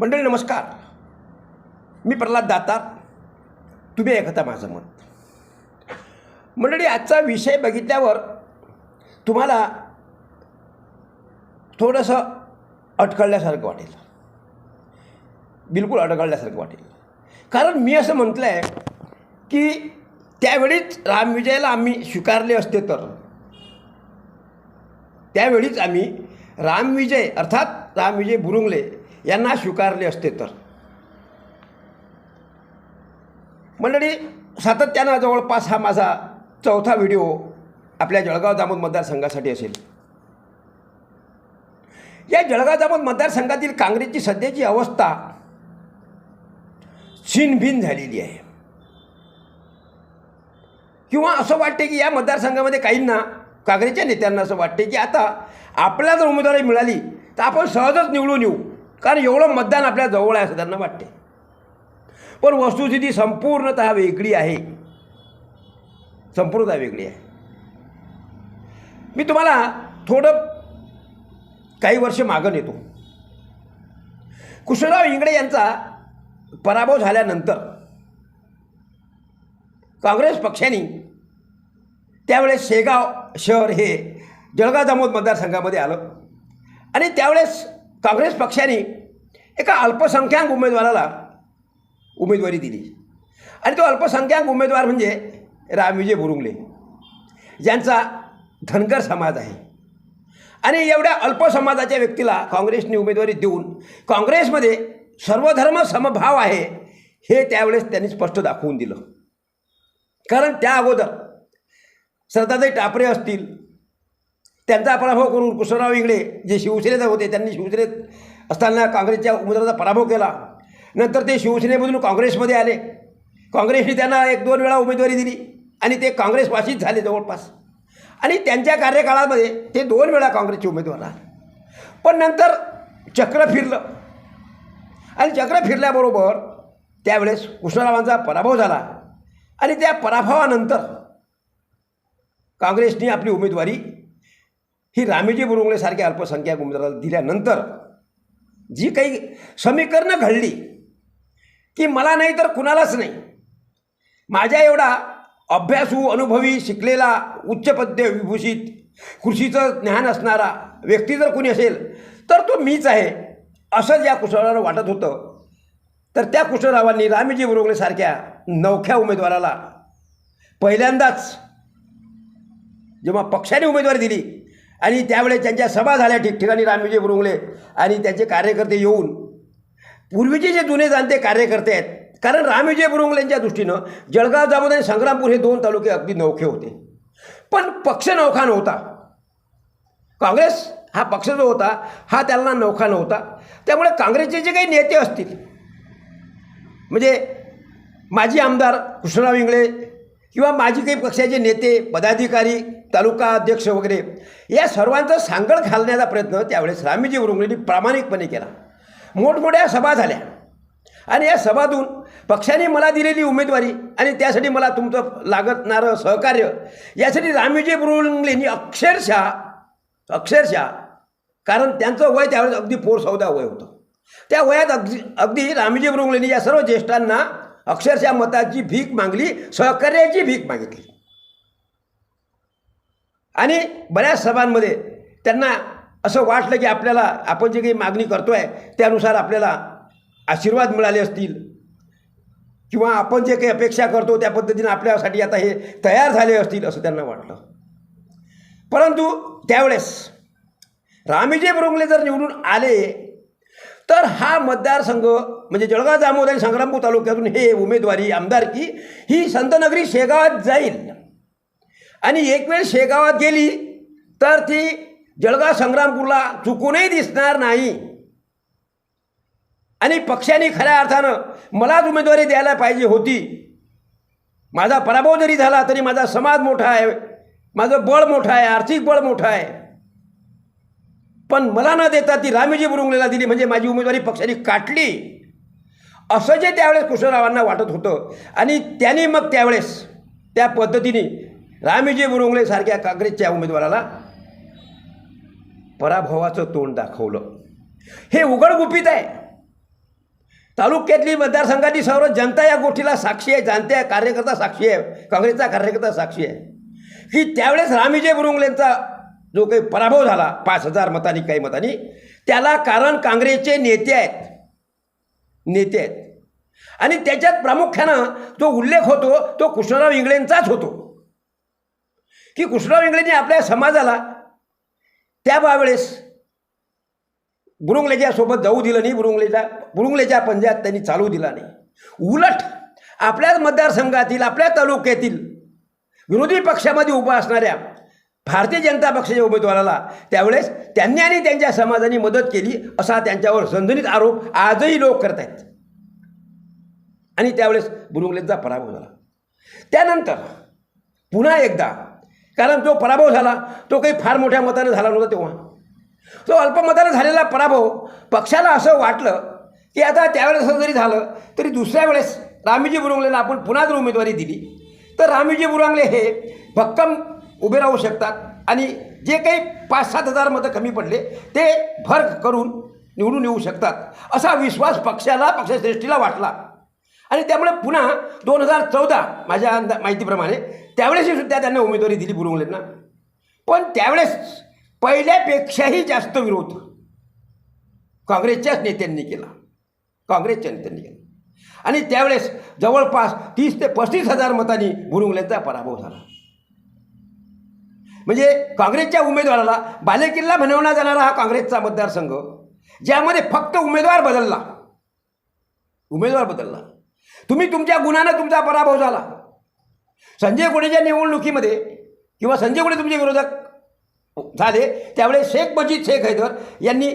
मंडळी नमस्कार. मी प्रल्हाद दातार. तुम्ही ऐकता माझं मत. मंडळी आजचा विषय बघितल्यावर तुम्हाला थोडंसं अटकळल्यासारखं वाटेल. बिलकुल अडकळल्यासारखं वाटेल. कारण मी असं म्हटलं आहे की त्यावेळीच रामविजयाला आम्ही स्वीकारले असते तर. त्यावेळीच आम्ही रामविजय अर्थात रामविजय बुरुंगले यांना स्वीकारले असते तर. मंडळी सातत्यानं जवळपास हा माझा चौथा व्हिडिओ आपल्या जळगाव जामोद मतदारसंघासाठी असेल. या जळगाव जामोद मतदारसंघातील काँग्रेसची सध्याची अवस्था छिनभिन झालेली आहे. किंवा असं वाटते की या मतदारसंघामध्ये काहींना काँग्रेसच्या नेत्यांना असं वाटते की आता आपल्याला जर उमेदवारी मिळाली तर आपण सहजच निवडून येऊ. कारण एवढं मतदान आपल्या जवळ आहे असं त्यांना वाटते. पण वस्तुस्थिती संपूर्णत वेगळी आहे. संपूर्णतः वेगळी आहे. मी तुम्हाला थोडं काही वर्ष मागं नेतो. कुशलराव इंगडे यांचा पराभव झाल्यानंतर काँग्रेस पक्षाने त्यावेळेस शेगाव शहर हे जळगाव जामोद मतदारसंघामध्ये आलं. आणि त्यावेळेस काँग्रेस पक्षाने एका अल्पसंख्याक उमेदवाराला उमेदवारी दिली. आणि तो अल्पसंख्याक उमेदवार म्हणजे रामविजय बुरुंगले ज्यांचा धनगर समाज आहे. आणि एवढ्या अल्प समाजाच्या व्यक्तीला काँग्रेसने उमेदवारी देऊन काँग्रेसमध्ये सर्वधर्म समभाव आहे हे त्यावेळेस त्यांनी स्पष्ट दाखवून दिलं. कारण त्या अगोदर सरदारदाई टापरे असतील त्यांचा पराभव करून कृष्णराव इंगळे जे शिवसेनेत होते त्यांनी शिवसेनेत असताना काँग्रेसच्या उमेदवाराचा पराभव केला. नंतर ते शिवसेनेमधून काँग्रेसमध्ये आले. काँग्रेसने त्यांना एक दोन वेळा उमेदवारी दिली आणि ते काँग्रेसवासीच झाले जवळपास. आणि त्यांच्या कार्यकाळामध्ये ते दोन वेळा काँग्रेसचे उमेदवार आले पण नंतर चक्र फिरलं. आणि चक्र फिरल्याबरोबर त्यावेळेस कृष्णरावांचा पराभव झाला. आणि त्या पराभवानंतर काँग्रेसने आपली उमेदवारी ही रामेजी बुरुंगलेसारख्या अल्पसंख्याक उमेदवाराला दिल्यानंतर जी काही समीकरणं घडली की मला नाही तर कुणालाच नाही. माझ्या एवढा अभ्यासू अनुभवी शिकलेला उच्चपद्य विभूषित कृषीचं ज्ञान असणारा व्यक्ती जर कोणी असेल तर तो मीच आहे असं ज्या कुशळाला वाटत होतं. तर त्या कुशळरावांनी रामेजी बुरुंगलेसारख्या नवख्या उमेदवाराला पहिल्यांदाच जेव्हा पक्षाने उमेदवारी दिली आणि त्यावेळेस त्यांच्या सभा झाल्या ठिकठिकाणी रामविजय बुरुंगले आणि त्यांचे कार्यकर्ते येऊन. पूर्वीचे जे जुने जाणते कार्यकर्ते आहेत कारण रामविजय बुरुंगलेंच्या दृष्टीनं जळगाव जामोद आणि संग्रामपूर हे दोन तालुके अगदी नौखे होते. पण पक्ष नौखा नव्हता. काँग्रेस हा पक्ष जो होता हा त्यांना नौखा नव्हता. त्यामुळे काँग्रेसचे जे काही नेते असतील म्हणजे माजी आमदार कृष्णराव इंगळे किंवा माझी काही पक्षाचे नेते पदाधिकारी तालुका अध्यक्ष वगैरे या सर्वांचं सांगड घालण्याचा प्रयत्न त्यावेळेस रामीजी उरुंगलेंनी प्रामाणिकपणे केला. मोठमोठ्या सभा झाल्या. आणि या सभातून पक्षाने मला दिलेली उमेदवारी आणि त्यासाठी मला तुमचं लागणारं सहकार्य यासाठी रामीजी बुरुंगलेंनी अक्षरशः अक्षरशः कारण त्यांचं वय त्यावेळेस अगदी पोर चौदा वय होतं. त्या वयात अगदी अगदी रामीजी बुरुंगलेंनी या सर्व ज्येष्ठांना अक्षरशः मताची भीक मागली सहकार्याची भीक मागितली. आणि बऱ्याच सभांमध्ये त्यांना असं वाटलं की आपल्याला आपण जे काही मागणी करतो आहे त्यानुसार आपल्याला आशीर्वाद मिळाले असतील. किंवा आपण जे काही अपेक्षा करतो त्या पद्धतीनं आपल्यासाठी आता हे तयार झाले असतील असं त्यांना वाटलं. परंतु त्यावेळेस रामेजे बुरुंगले जर निवडून आले तर हा मतदारसंघ म्हणजे जळगाव जामोद आणि संग्रामपूर तालुक्यातून हे उमेदवारी आमदारकी ही संतनगरी शेगावात जाईल. आणि एक वेळ शेगावात गेली तर ती जळगाव संग्रामपूरला चुकूनही दिसणार नाही. आणि पक्षाने खऱ्या अर्थानं मलाच उमेदवारी द्यायला पाहिजे होती. माझा पराभव जरी झाला तरी माझा समाज मोठा आहे माझं बळ मोठं आहे आर्थिक बळ मोठं आहे. पण मला न देता ती रामेजी बुरुंगलेला दिली म्हणजे माझी उमेदवारी पक्षाने काटली. असं जे त्यावेळेस कृष्णरावांना वाटत होतं आणि त्यांनी मग त्यावेळेस त्या पद्धतीने रामेजी बुरुंगलेसारख्या काँग्रेसच्या उमेदवाराला पराभवाचं तोंड दाखवलं. हे उघड गुपित आहे. तालुक्यातली मतदारसंघातली सर्व जनता या गोष्टीला साक्षी आहे जाणते कार्यकर्ता साक्षी आहे काँग्रेसचा कार्यकर्ता साक्षी आहे. की त्यावेळेस रामीजय बुरुंगलेंचा जो काही पराभव झाला पाच हजार मतांनी काही मतांनी त्याला कारण काँग्रेसचे नेते आहेत. नेते आहेत. आणि त्याच्यात प्रामुख्यानं जो उल्लेख होतो तो कृष्णराव इंगळेंचाच होतो. की कृष्णराव इंगळेंनी आपल्या समाजाला त्या बावेळेस बुरुंगलेच्या सोबत जाऊ दिलं नाही बुरुंगलेच्या बुरुंगलेच्या पंजात त्यांनी चालू दिला नाही. उलट आपल्याच मतदारसंघातील आपल्या तालुक्यातील विरोधी पक्षामध्ये उभा असणाऱ्या भारतीय जनता पक्षाच्या उमेदवाराला त्यावेळेस त्यांनी आणि त्यांच्या समाजाने मदत केली असा त्यांच्यावर झणझणीत आरोप आजही लोक करत आहेत आणि त्यावेळेस बुरुंगलेचा पराभव झाला. त्यानंतर पुन्हा एकदा कारण जो पराभव झाला तो काही फार मोठ्या मताने झाला नव्हता तेव्हा. तो अल्पमताने झालेला पराभव पक्षाला असं वाटलं की आता त्यावेळेस असं जरी झालं तरी दुसऱ्या वेळेस रामीजी बुरुंगलेला आपण पुन्हा जर उमेदवारी दिली तर रामीजी बुरुंगले हे भक्कम उभे राहू शकतात. आणि जे काही पाच सात हजार मतं कमी पडले ते भर करून निवडून येऊ शकतात. असा विश्वास पक्षाला पक्षश्रेष्ठीला वाटला. आणि त्यामुळे पुन्हा दोन हजार चौदा माझ्या अंदा माहितीप्रमाणे त्यावेळेसही सुद्धा त्यांना उमेदवारी दिली बुरुंगलेंना. पण त्यावेळेस पहिल्यापेक्षाही जास्त विरोध काँग्रेसच्याच नेत्यांनी केला. काँग्रेसच्या नेत्यांनी केला. आणि त्यावेळेस जवळपास तीस ते पस्तीस हजार मतांनी बुरुंगलेंचा पराभव झाला. म्हणजे काँग्रेसच्या उमेदवाराला बालेकिल्ला बनवला जाणारा हा काँग्रेसचा मतदारसंघ ज्यामध्ये फक्त उमेदवार बदलला. उमेदवार बदलला. तुम्ही तुमच्या गुणानं तुमचा पराभव झाला. संजय गोडेच्या निवडणुकीमध्ये किंवा संजय गोडे तुमचे विरोधक झाले त्यावेळेस शेख मजीद शेख हैदर यांनी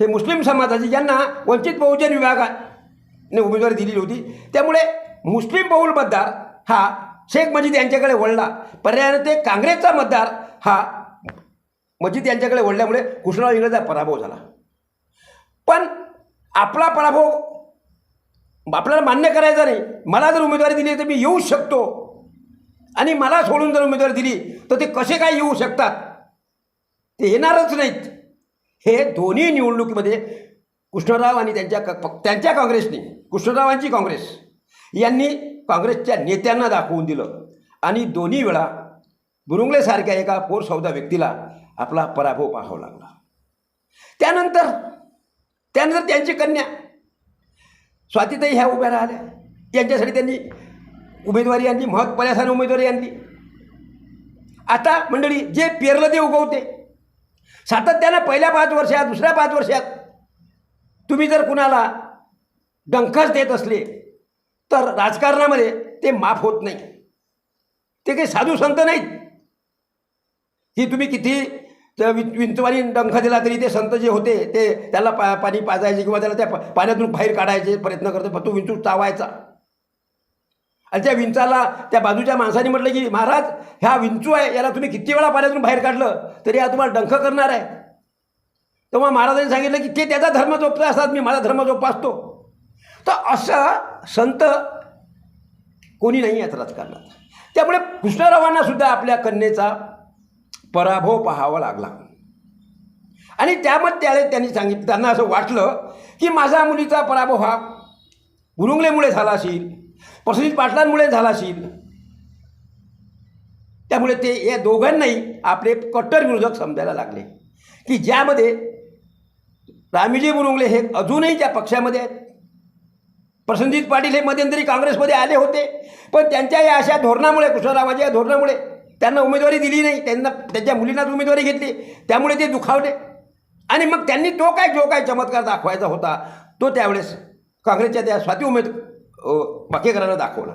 हे मुस्लिम समाजाचे ज्यांना वंचित बहुजन विभागाने उमेदवारी दिलेली होती त्यामुळे मुस्लिम बहुल मतदार हा शेख मजीद यांच्याकडे वळला. पर्यायाने ते काँग्रेसचा मतदार हा. म्हणजे मजिद यांच्याकडे वळल्यामुळे कृष्णराव इंग्रजचा पराभव झाला. पण आपला पराभव आपल्याला मान्य करायचा नाही. मला जर उमेदवारी दिली तर मी येऊ शकतो. आणि मला सोडून जर उमेदवारी दिली तर ते कसे काय येऊ शकतात? ते येणारच नाहीत. हे दोन्ही निवडणुकीमध्ये कृष्णराव आणि त्यांच्या क- त्यांच्या काँग्रेसने कृष्णरावांची काँग्रेस यांनी काँग्रेसच्या नेत्यांना दाखवून दिलं. आणि दोन्ही वेळा बुरुंगलेसारख्या एका पोर सौदा व्यक्तीला आपला पराभव पाहावा लागला. त्यानंतर त्यानंतर त्यांची कन्या स्वातीताई ह्या उभ्या राहिल्या. यांच्यासाठी त्यांनी उमेदवारी आणली महत् पल्यासाने उमेदवारी आणली. आता मंडळी जे पेरलं ते उगवते. सातत्यानं पहिल्या पाच वर्षात दुसऱ्या पाच वर्षात तुम्ही जर कुणाला डंखच देत असले तर राजकारणामध्ये ते माफ होत नाही. ते काही साधू संत नाहीत. ही तुम्ही किती त्या विंचवानी डंख दिला तरी ते संत जे होते ते त्याला पा पाणी पाजायचे किंवा त्याला त्या पाण्यातून बाहेर काढायचे प्रयत्न करतो तो विंचू चावायचा. आणि त्या विंचाला त्या बाजूच्या माणसाने म्हटलं की महाराज ह्या विंचू आहे याला तुम्ही किती वेळा पाण्यातून बाहेर काढलं तरी हा तुम्हाला डंख करणार आहे. तेव्हा महाराजांनी सांगितलं की ते त्याचा धर्म जोपता असतात मी माझा धर्म जोपासतो. तर असं संत कोणी नाही आहेत राजकारणात. त्यामुळे कृष्णरावांना सुद्धा आपल्या कन्येचा पराभव पाहावा लागला. आणि त्यामध्ये त्याला त्यांनी सांगितलं त्यांना असं वाटलं की माझा मुलीचा पराभव हा गुरुंगलेमुळे झाला असेल प्रसिद्ध पाटलांमुळे झाला असेल. त्यामुळे ते या दोघांनाही आपले कट्टर विरोधक समजायला लागले. की ज्यामध्ये रामीजी बुरुंगले हे अजूनही त्या पक्षामध्ये आहेत. प्रसंजित पाटील हे मध्यंतरी काँग्रेसमध्ये आले होते. पण त्यांच्या या अशा धोरणामुळे कृष्णरावाच्या या धोरणामुळे त्यांना उमेदवारी दिली नाही. त्यांना त्यांच्या मुलींनाच उमेदवारी घेतली. त्यामुळे ते दुखावले. आणि मग त्यांनी तो काय जो काय चमत्कार दाखवायचा होता तो त्यावेळेस काँग्रेसच्या त्या स्वाती उमेद बाकेकरांना दाखवला.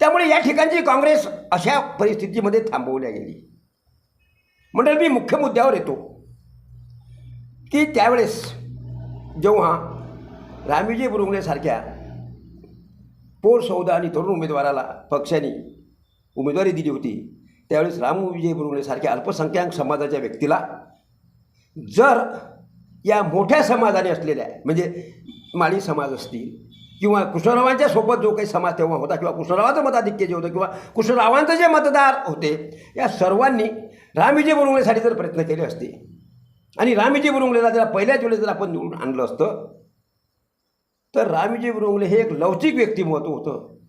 त्यामुळे या ठिकाणची काँग्रेस अशा परिस्थितीमध्ये थांबवल्या गेली. मंडळ मी मुख्य मुद्द्यावर येतो. की त्यावेळेस जेव्हा रामीजी बुरुंगलेसारख्या पोर सौदा आणि तरुण उमेदवाराला पक्षाने उमेदवारी दिली होती त्यावेळेस राम विजय बुरुंगलेसारख्या अल्पसंख्याक समाजाच्या व्यक्तीला जर या मोठ्या समाजाने असलेल्या म्हणजे माळी समाज असतील किंवा कृष्णरावांच्या सोबत जो काही समाज तेव्हा होता किंवा कृष्णरावाचं मताधिक्य जे होतं किंवा कृष्णरावांचं जे मतदार होते या सर्वांनी रामविजय बुरुंगलेसाठी जर प्रयत्न केले असते आणि रामविजय बुरुंगलेला जर पहिल्याच वेळेस जर आपण निवडून आणलं असतं तर रामविजय बुरुंगले हे एक लवचिक व्यक्तिमत्व होतं.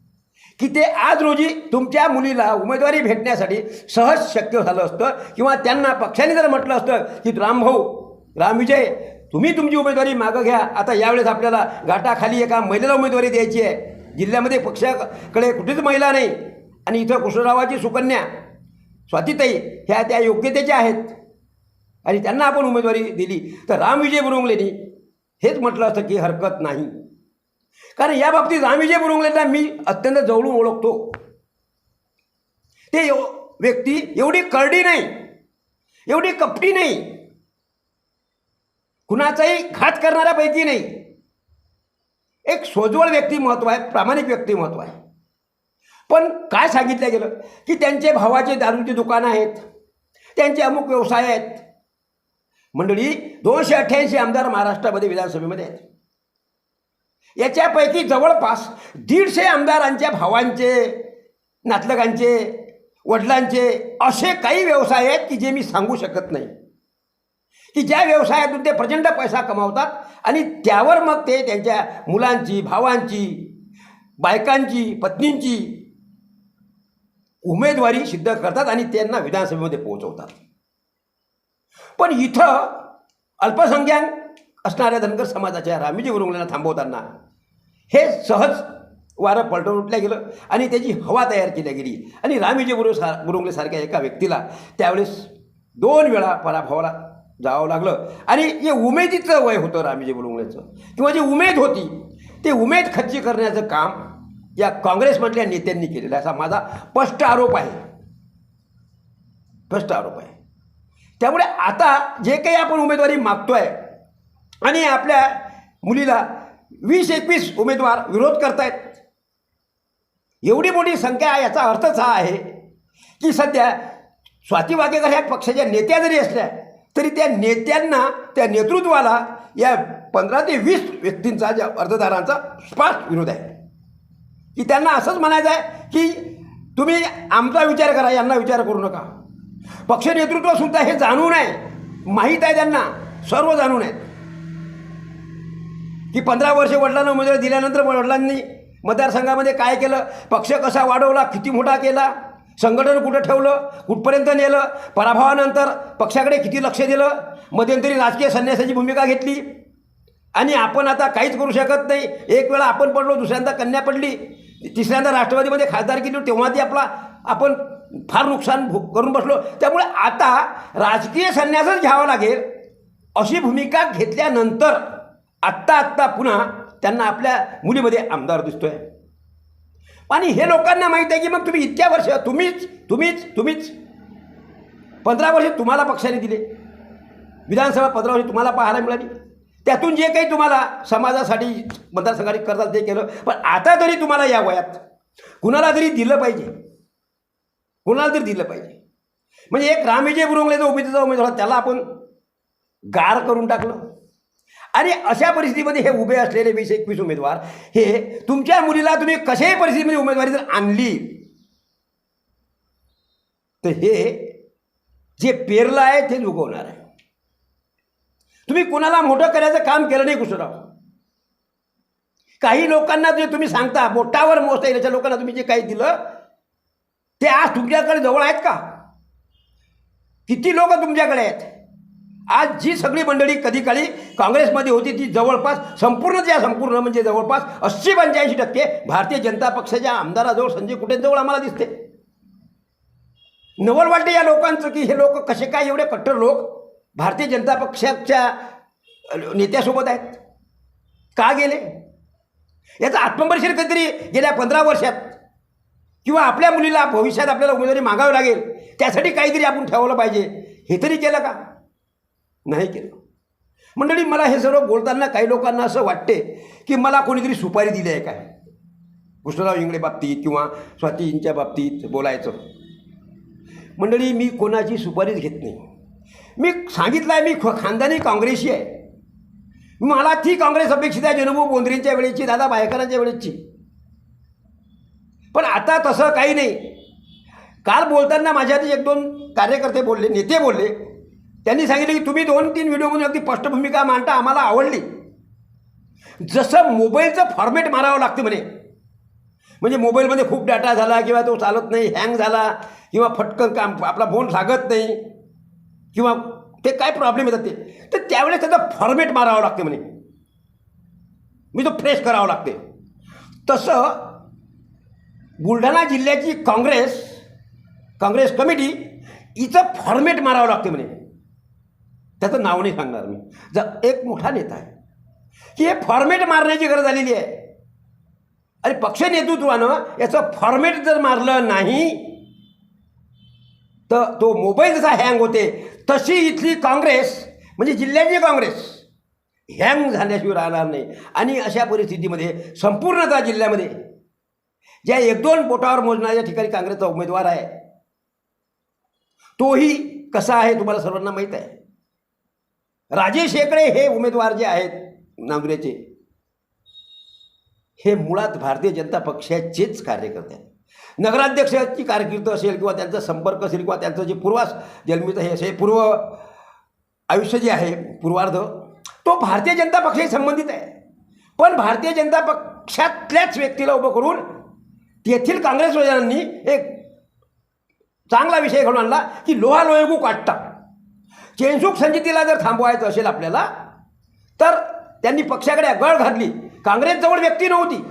की ते आज रोजी तुमच्या मुलीला उमेदवारी भेटण्यासाठी सहज शक्य झालं असतं किंवा त्यांना पक्षाने जर म्हटलं असतं की रामभाऊ रामविजय तुम्ही तुमची उमेदवारी मागं घ्या. आता यावेळेस आपल्याला घाटाखाली एका महिलेला उमेदवारी द्यायची आहे. जिल्ह्यामध्ये पक्षाकडे कुठेच महिला नाही. आणि इथं कृष्णरावाची सुकन्या स्वातीताई ह्या त्या योग्यतेच्या आहेत. आणि त्यांना आपण उमेदवारी दिली. तर रामविजय बुरुंगलेनी हेच म्हटलं असतं की हरकत नाही. कारण या बाबतीत रामविजय बुरुंगलेंना मी अत्यंत जवळून ओळखतो. ते एव- व्यक्ती एवढी करडी नाही एवढी कपटी नाही कुणाचाही घात करणाऱ्यापैकी नाही. एक सोजवळ व्यक्तिमत्व आहे प्रामाणिक व्यक्तिमत्व आहे. पण काय सांगितलं गेलं? की त्यांचे भावाचे दारूची दुकानं आहेत त्यांचे अमुक व्यवसाय आहेत. मंडळी दोनशे अठ्ठ्याऐंशी आमदार महाराष्ट्रामध्ये विधानसभेमध्ये आहेत. याच्यापैकी जवळपास दीडशे आमदारांच्या भावांचे नातलगांचे वडिलांचे असे काही व्यवसाय आहेत की जे मी सांगू शकत नाही. की ज्या व्यवसायातून ते प्रचंड पैसा कमावतात आणि त्यावर मग ते त्यांच्या मुलांची भावांची बायकांची पत्नींची उमेदवारी सिद्ध करतात आणि त्यांना विधानसभेमध्ये पोहोचवतात. पण इथं अल्पसंख्याक असणाऱ्या धनगर समाजाच्या रामीजी उरुंगलेला थांबवताना हे सहज वारं पलटून उठल्या गेलं आणि त्याची हवा तयार केली गेली. आणि रामीजी गुरु सा गुरुंगलेसारख्या एका व्यक्तीला त्यावेळेस दोन वेळा पराभवाला जावं लागलं. आणि जे उमेदीचं वय होतं रामीजी गुरुंगलेचं किंवा जी उमेद होती ते उमेद खच्ची करण्याचं काम या काँग्रेसमधल्या नेत्यांनी केलेलं असा माझा स्पष्ट आरोप आहे. स्पष्ट आरोप आहे. त्यामुळे आता जे काही आपण उमेदवारी मागतो आहे आणि आपल्या मुलीला वीस एकवीस उमेदवार विरोध करतायत. एवढी मोठी संख्या आहे याचा अर्थच हा आहे की सध्या स्वाती वाघेकर ह्या पक्षाच्या नेत्या जरी असल्या तरी त्या नेत्यांना त्या नेतृत्वाला या पंधरा ते वीस व्यक्तींचा ज्या अर्जदारांचा स्पष्ट विरोध आहे. की त्यांना असंच म्हणायचं आहे की तुम्ही आमचा विचार करा यांना विचार करू नका. पक्ष नेतृत्वसुद्धा हे जाणून आहे. माहीत आहे त्यांना. सर्व जाणून आहेत. की पंधरा वर्ष वडिलांना उमेदवारी दिल्यानंतर वडिलांनी मतदारसंघामध्ये काय केलं? पक्ष कसा वाढवला? किती मोठा केला? संघटन कुठं ठेवलं? कुठपर्यंत नेलं? पराभवानंतर पक्षाकडे किती लक्ष दिलं? मध्यंतरी राजकीय संन्यासाची भूमिका घेतली. आणि आपण आता काहीच करू शकत नाही. एक वेळा आपण पडलो दुसऱ्यांदा कन्या पडली. तिसऱ्यांदा राष्ट्रवादीमध्ये खासदार केली तेव्हा ती आपला आपण फार नुकसान भो करून बसलो. त्यामुळे आता राजकीय संन्यासच घ्यावा लागेल अशी भूमिका घेतल्यानंतर आत्ता आत्ता पुन्हा त्यांना आपल्या मुलीमध्ये आमदार दिसतोय. आणि हे लोकांना माहीत आहे की मग तुम्ही इतक्या वर्ष तुम्हीच तुम्हीच तुम्हीच पंधरा वर्ष तुम्हाला पक्षाने दिले. विधानसभा पंधरा वर्ष तुम्हाला पाहायला मिळाली. त्यातून जे काही तुम्हाला समाजासाठी मतदारसंघाने करतात ते केलं. पण आता तरी तुम्हाला या वयात कुणाला तरी दिलं पाहिजे. कुणाला तरी दिलं पाहिजे. म्हणजे एक रामेजय बुरुंगलेचा उमेदवार उमेदवार त्याला आपण गार करून टाकलं. आणि अशा परिस्थितीमध्ये हे उभे असलेले वीस एकवीस उमेदवार हे तुमच्या मुलीला तुम्ही कशाही परिस्थितीमध्ये उमेदवारी जर आणली तर हे जे पेरलं आहे ते लुकवणार आहे. तुम्ही कुणाला मोठं करायचं काम केलं नाही कुशलराव काही लोकांना जे तुम्ही सांगता बोटावर मोजता येईल अशा लोकांना तुम्ही जे काही दिलं ते आज तुमच्याकडे जवळ आहेत का? किती लोक तुमच्याकडे आहेत? आज जी सगळी मंडळी कधी काळी काँग्रेसमध्ये होती ती जवळपास संपूर्ण त्या संपूर्ण म्हणजे जवळपास अस्सी पंच्याऐंशी टक्के भारतीय जनता पक्षाच्या आमदाराजवळ संजय कुटेंजवळ आम्हाला दिसते. नवल वाटते या लोकांचं की हे लोक कसे काय एवढे कट्टर लोक भारतीय जनता पक्षाच्या नेत्यासोबत आहेत? का गेले? याचा आत्मपरिशील कधीतरी गेल्या पंधरा वर्षात किंवा आपल्या मुलीला भविष्यात आपल्याला उमेदवारी मागावी लागेल त्यासाठी काहीतरी आपण ठेवलं पाहिजे. हे तरी केलं का? नाही केलं. मंडळी मला हे सर्व बोलताना काही लोकांना असं वाटते की मला कोणीतरी सुपारी दिली आहे काय कृष्णराव इंगळे बाबतीत किंवा स्वातींच्या बाबतीत बोलायचं. मंडळी मी कोणाची सुपारीच घेत नाही. मी सांगितलं आहे मी ख खानदानी काँग्रेसी आहे. मला ती काँग्रेस अपेक्षित आहे जनभाऊ बोंद्रेंच्या वेळेची दादा बायकरांच्या वेळेची. पण आता तसं काही नाही. काल बोलताना माझ्या एक दोन कार्यकर्ते बोलले नेते बोलले. त्यांनी सांगितले की तुम्ही दोन तीन व्हिडिओमधून अगदी स्पष्ट भूमिका मांडता आम्हाला आवडली. जसं मोबाईलचं फॉर्मॅट मारावं लागतं म्हणे. म्हणजे मोबाईलमध्ये खूप डाटा झाला किंवा तो चालत नाही हँग झाला किंवा फटकन काम आपला फोन लागत नाही किंवा ते काय प्रॉब्लेम येतात ते. तर त्यावेळेस त्याचा फॉर्मॅट मारावं लागते म्हणे. मी तो फ्रेश करावं लागते. तसं बुलढाणा जिल्ह्याची काँग्रेस काँग्रेस कमिटी हिचं फॉर्मेट मारावं लागते म्हणे. त्याचं नाव नाही सांगणार मी. जर एक मोठा नेता आहे. की हे फॉर्मेट मारण्याची गरज आलेली आहे. आणि पक्ष नेतृत्वानं याचं फॉर्मेट जर मारलं नाही तर तो मोबाईल जसा हँग होते तशी इथली काँग्रेस म्हणजे जिल्ह्याची काँग्रेस हँग झाल्याशिवाय राहणार नाही. आणि अशा परिस्थितीमध्ये संपूर्णतः जिल्ह्यामध्ये ज्या एक दोन बोटावर मोजणाऱ्या ठिकाणी काँग्रेसचा उमेदवार आहे तोही कसा आहे तुम्हाला सर्वांना माहीत आहे. राजेश शेकडे हे उमेदवार जे आहेत नांगरेचे हे मुळात भारतीय जनता पक्षाचेच कार्यकर्ते आहेत. नगराध्यक्षाची कारकीर्द असेल किंवा त्यांचा संपर्क असेल किंवा त्यांचं जे पूर्वास जन्मित हे असेल पूर्व आयुष्य जे आहे पूर्वार्ध तो भारतीय जनता पक्षाशी संबंधित आहे. पण भारतीय जनता पक्षातल्याच व्यक्तीला उभं करून तेथील काँग्रेसवाल्यांनी एक चांगला विषय घडून आणला की लोहा लोहेगू काटता चेनसुख संजितीला जर थांबवायचं असेल आपल्याला तर त्यांनी पक्षाकडे गळ घातली. काँग्रेसजवळ व्यक्ती नव्हती.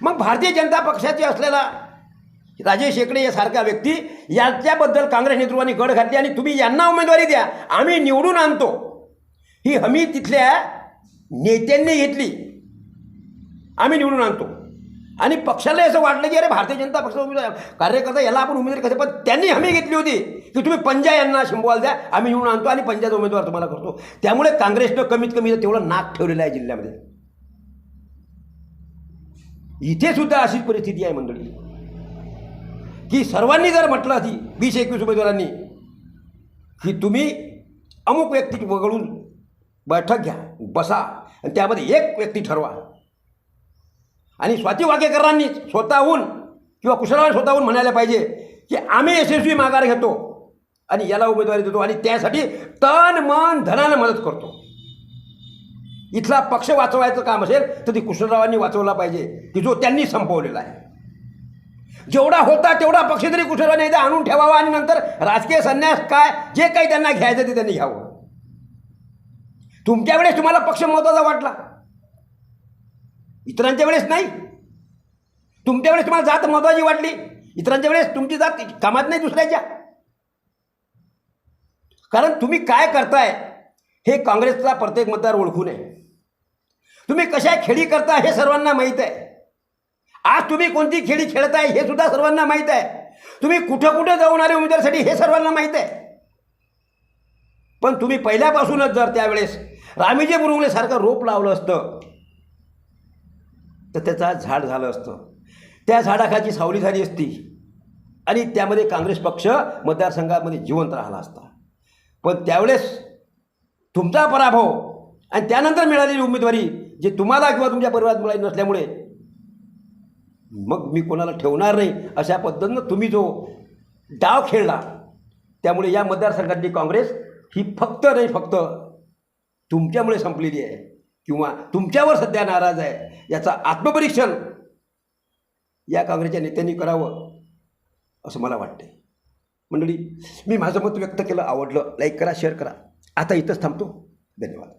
मग भारतीय जनता पक्षाचे असलेला राजेश शेकडे यासारखा व्यक्ती याच्याबद्दल काँग्रेस नेतृत्वाने गड घातली आणि तुम्ही यांना उमेदवारी द्या. आम्ही निवडून आणतो. ही हमी तिथल्या नेत्यांनी घेतली. आम्ही निवडून आणतो. आणि पक्षाला असं वाटलं की अरे भारतीय जनता पक्ष उमेदवार कार्यकर्ता याला आपण उमेदवारी कसं पण त्यांनी हमी घेतली होती. की तुम्ही पंजा यांना शिंबवाल द्या आम्ही येऊन आणतो आणि पंजाचा उमेदवार तुम्हाला करतो. त्यामुळे काँग्रेसनं कमीत कमी तेवढं नाक ठेवलेलं आहे जिल्ह्यामध्ये. इथे सुद्धा अशीच परिस्थिती आहे मंडळी. की सर्वांनी जर म्हटलं आधी वीस एकवीस उमेदवारांनी की तुम्ही अमुक व्यक्ती वगळून बैठक घ्या बसा आणि त्यामध्ये एक व्यक्ती ठरवा. आणि स्वाती वाकेकरांनी स्वतःहून किंवा कुशलाने स्वतःहून म्हणायला पाहिजे की आम्ही यशस्वी माघार घेतो. आणि याला उमेदवारी देतो आणि त्यासाठी तन मन धनानं मदत करतो. इथला पक्ष वाचवायचं काम असेल तर ती कुशलरावांनी वाचवला पाहिजे. की जो त्यांनी संपवलेला आहे. जेवढा होता तेवढा पक्ष तरी कुशलरावांनी एकदा आणून ठेवावा आणि नंतर राजकीय संन्यास काय जे काही त्यांना घ्यायचं ते त्यांनी घ्यावं. तुमच्या वेळेस तुम्हाला पक्ष महत्त्वाचा वाटला. इतरांच्या वेळेस नाही. तुमच्या वेळेस तुम्हाला जात महत्वाची वाटली. इतरांच्या वेळेस तुमची जात कामात नाही दुसऱ्याच्या. कारण तुम्ही काय करताय हे काँग्रेसचा प्रत्येक मतदार ओळखून आहे तुम्ही कशा खेळी करता हे सर्वांना माहीत आहे. आज तुम्ही कोणती खेळी खेळताय हे सुद्धा सर्वांना माहीत आहे. तुम्ही कुठं कुठं जाऊन आले उमेदवारसाठी हे सर्वांना माहीत आहे. पण तुम्ही पहिल्यापासूनच जर त्यावेळेस रामीजी बुरुंगलेसारखं रोप लावलं असतं तर त्याचा झाड झालं असतं. त्या झाडाखाची सावली झाली असती. आणि त्यामध्ये काँग्रेस पक्ष मतदारसंघामध्ये जिवंत राहिला असता. पण त्यावेळेस तुमचा पराभव आणि त्यानंतर मिळालेली उमेदवारी जे तुम्हाला किंवा तुमच्या परिवारात मिळाली नसल्यामुळे मग मी कोणाला ठेवणार नाही अशा पद्धतीनं तुम्ही जो डाव खेळला त्यामुळे या मतदारसंघातली काँग्रेस ही फक्त नाही फक्त तुमच्यामुळे संपलेली आहे किंवा तुमच्यावर सध्या नाराज आहे याचा आत्मपरीक्षण या काँग्रेसच्या नेत्यांनी करावं असं मला वाटते मंडळी मी माझं मत व्यक्त केलं आवडलं. लाईक करा शेअर करा. आता इथंच थांबतो. धन्यवाद.